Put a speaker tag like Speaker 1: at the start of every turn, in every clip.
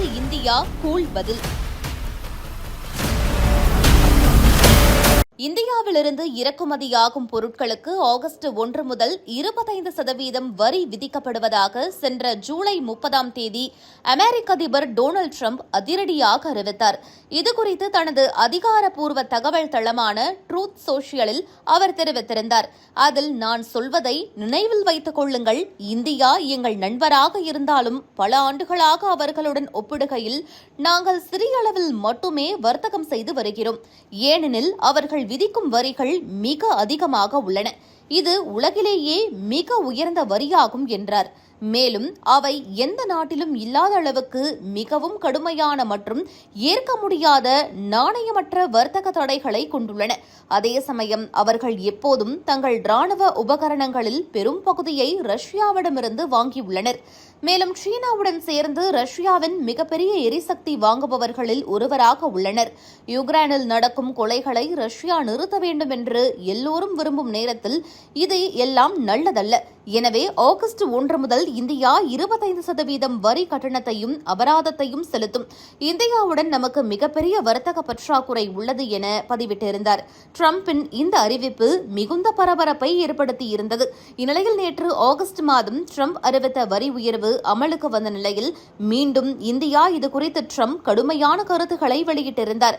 Speaker 1: அதற்கு India cool பதில். இந்தியாவிலிருந்து இறக்குமதியாகும் பொருட்களுக்கு ஆகஸ்ட் ஒன்று முதல் இருபத்தைந்து சதவீதம் வரி விதிக்கப்படுவதாக சென்ற ஜூலை முப்பதாம் தேதி அமெரிக்க அதிபர் டொனால்டு ட்ரம்ப் அதிரடியாக அறிவித்தார். இதுகுறித்து தனது அதிகாரப்பூர்வ தகவல் தளமான ட்ரூத் சோஷியலில் அவர் தெரிவித்திருந்தார். அதில் நான் சொல்வதை நினைவில் வைத்துக் கொள்ளுங்கள். இந்தியா எங்கள் நண்பராக இருந்தாலும் பல ஆண்டுகளாக அவர்களுடன் ஒப்பிடுகையில் நாங்கள் சிறிய அளவில் மட்டுமே வர்த்தகம் செய்து வருகிறோம். ஏனெனில் அவர்கள் விதிக்கும் வரிகள் மிக அதிகமாக உள்ளன. இது உலகிலேயே மிக உயர்ந்த வரியாகும் என்றார். மேலும் அவை எந்த நாட்டிலும் இல்லாத அளவுக்கு மிகவும் கடுமையான மற்றும் ஏற்க முடியாத நாணயமற்ற வர்த்தக தடைகளை கொண்டுள்ளன. அதே சமயம் அவர்கள் எப்போதும் தங்கள் ராணுவ உபகரணங்களில் பெரும் பகுதியை ரஷ்யாவிடமிருந்து வாங்கியுள்ளனர். மேலும் சீனாவுடன் சேர்ந்து ரஷ்யாவின் மிகப்பெரிய எரிசக்தி வாங்குபவர்களில் ஒருவராக உள்ளனர். யுக்ரைனில் நடக்கும் கொலைகளை ரஷ்யா நிறுத்த வேண்டும் என்று எல்லோரும் விரும்பும் நேரத்தில் இது எல்லாம் நல்லதல்ல. எனவே ஆகஸ்ட் ஒன்று முதல் இந்தியா இருபத்தைந்து சதவீதம் வரி கட்டணத்தையும் அபராதத்தையும் செலுத்தும். இந்தியாவுடன் நமக்கு மிகப்பெரிய வர்த்தக பற்றாக்குறை உள்ளது என பதிவிட்டிருந்தார். டிரம்பின் இந்த அறிவிப்பு மிகுந்த பரபரப்பை ஏற்படுத்தியிருந்தது. இந்நிலையில் நேற்று ஆகஸ்ட் மாதம் ட்ரம்ப் அறிவித்த வரி உயர்வு அமலுக்கு வந்த நிலையில் மீண்டும் இந்தியா இதுகுறித்து ட்ரம்ப் கடுமையான கருத்துக்களை வெளியிட்டிருந்தார்.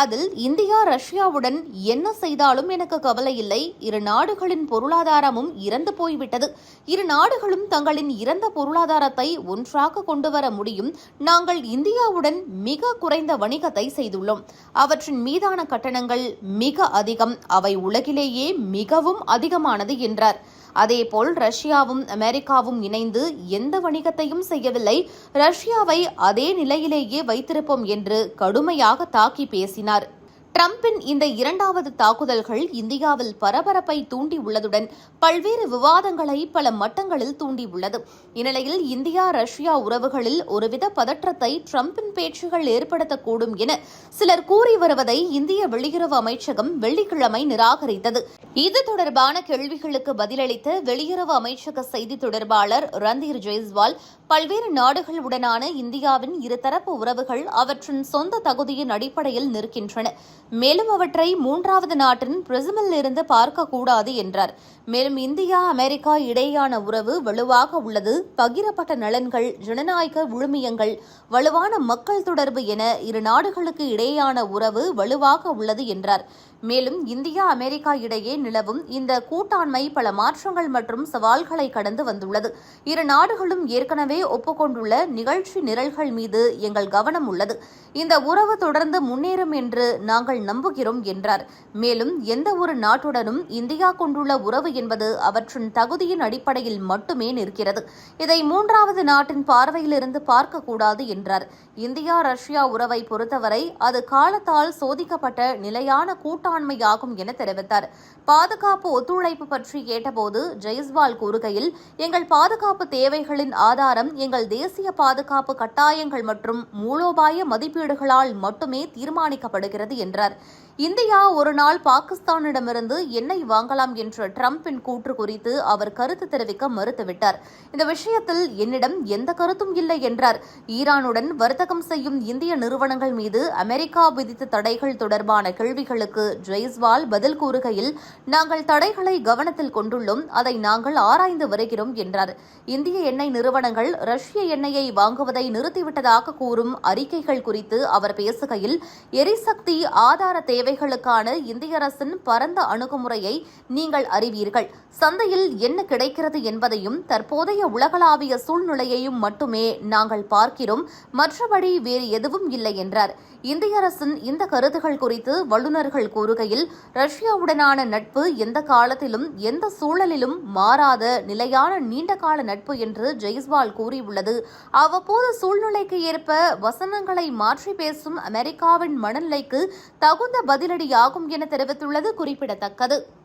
Speaker 1: அதில் இந்தியா ரஷ்யாவுடன் என்ன செய்தாலும் எனக்கு கவலை இல்லை. இரு நாடுகளின் பொருளாதாரமும் இறந்து போய்விட்டது. இரு நாடுகளும் தங்களின் இறந்த பொருளாதாரத்தை ஒன்றாக கொண்டு வர முடியும். நாங்கள் இந்தியாவுடன் மிக குறைந்த வணிகத்தை செய்துள்ளோம். அவற்றின் மீதான கட்டணங்கள் மிக அதிகம். அவை உலகிலேயே மிகவும் அதிகமானது என்றார். அதேபோல் ரஷ்யாவும் அமெரிக்காவும் இணைந்து எந்த வணிகத்தையும் செய்யவில்லை. ரஷ்யாவை அதே நிலையிலேயே வைத்திருப்போம் என்று கடுமையாக தாக்கி பேசினார். ட்ரம்பின் இந்த இரண்டாவது தாக்குதல்கள் இந்தியாவில் பரபரப்பை தூண்டியுள்ளதுடன் பல்வேறு விவாதங்களை பல மட்டங்களில் தூண்டியுள்ளது. இந்நிலையில் இந்தியா ரஷ்யா உறவுகளில் ஒருவித பதற்றத்தை ட்ரம்பின் பேச்சுகள் ஏற்படுத்தக்கூடும் என சிலர் கூறி வருவதை இந்திய வெளியுறவு அமைச்சகம் வெள்ளிக்கிழமை நிராகரித்தது. இது தொடர்பான கேள்விகளுக்கு பதிலளித்த வெளியுறவு அமைச்சக செய்தி தொடர்பாளர் ரந்தீர் ஜெய்ஸ்வால் பல்வேறு நாடுகளுடனான இந்தியாவின் இருதரப்பு உறவுகள் அவற்றின் சொந்த தகுதியின் அடிப்படையில் நிற்கின்றன. மேலும் அவற்றை மூன்றாவது நாட்டின் பிரிசமில் இருந்து பார்க்கக்கூடாது என்றார். மேலும் இந்தியா அமெரிக்கா இடையேயான உறவு வலுவாக உள்ளது. பகிரப்பட்ட நலன்கள் ஜனநாயக விழுமியங்கள் வலுவான மக்கள் தொடர்பு என இரு நாடுகளுக்கு இடையேயான உறவு வலுவாக உள்ளது என்றார். மேலும் இந்தியா அமெரிக்கா இடையே நிலவும் இந்த கூட்டாண்மை பல மாற்றங்கள் மற்றும் சவால்களை கடந்து வந்துள்ளது. இரு நாடுகளும் ஏற்கனவே ஒப்புக்கொண்டுள்ள நிகழ்ச்சி நிரல்கள் மீது எங்கள் கவனம் உள்ளது. இந்த உறவு தொடர்ந்து முன்னேறும் என்று நாங்கள் நம்புகிறோம் என்றார். மேலும் எந்த ஒரு நாட்டுடனும் இந்தியா கொண்டுள்ள உறவு என்பது அவற்றின் தகுதியின் அடிப்படையில் மட்டுமே நிற்கிறது. இதை மூன்றாவது நாட்டின் பார்வையிலிருந்து பார்க்கக்கூடாது என்றார். இந்தியா ரஷ்யா உறவை பொறுத்தவரை அது காலத்தால் சோதிக்கப்பட்ட நிலையான கூட்டாண்மையாகும் என தெரிவித்தார். பாதுகாப்பு ஒத்துழைப்பு பற்றி கேட்டபோது ஜெய்ஸ்வால் கூறுகையில் எங்கள் பாதுகாப்பு தேவைகளின் ஆதாரம் எங்கள் தேசிய பாதுகாப்பு கட்டாயங்கள் மற்றும் மூலோபாய மதிப்பீடுகளால் மட்டுமே தீர்மானிக்கப்படுகிறது என்றார். இந்தியா ஒரு நாள் பாகிஸ்தானிடமிருந்து எண்ணெய் வாங்கலாம் என்ற ட்ரம்பின் கூற்று குறித்து அவர் கருத்து தெரிவிக்க மறுத்துவிட்டார். இந்த விஷயத்தில் என்னிடம் எந்த கருத்தும் இல்லை என்றார். ஈரானுடன் வர்த்தகம் செய்யும் இந்திய நிறுவனங்கள் மீது அமெரிக்கா விதித்த தடைகள் தொடர்பான கேள்விகளுக்கு ஜெய்ஸ்வால் பதில் கூறுகையில் நாங்கள் தடைகளை கவனத்தில் கொண்டுள்ளோம் அதை நாங்கள் ஆராய்ந்து வருகிறோம் என்றார். இந்திய எண்ணெய் நிறுவனங்கள் ரஷ்ய எண்ணெயை வாங்குவதை நிறுத்திவிட்டதாக கூறும் அறிக்கைகள் குறித்து அவர் பேசுகையில் எரிசக்தி ஆதார தேவைகளுக்கான இந்திய அரசின் பரந்த அணுகுமுறையை நீங்கள் அறிவீர்கள். சந்தையில் என்ன கிடைக்கிறது என்பதையும் தற்போதைய உலகளாவிய சூழ்நிலையையும் மட்டுமே நாங்கள் பார்க்கிறோம். மற்றபடி வேறு எதுவும் இல்லை என்றார். இந்திய அரசின் இந்த கருத்துகள் குறித்து வல்லுநர்கள் கூறுகையில் ரஷ்யாவுடனான நட்பு எந்த காலத்திலும் எந்த சூழலிலும் மாறாத நிலையான நீண்டகால நட்பு என்று ஜெய்ஸ்வால் கூறியுள்ளது. அவ்வப்போது சூழ்நிலைக்கு ஏற்ப வசனங்களை மாற்றி பேசும் அமெரிக்காவின் மனநிலைக்கு தகுந்த பதிலடியாகும் என தெரிவித்துள்ளது குறிப்பிடத்தக்கது.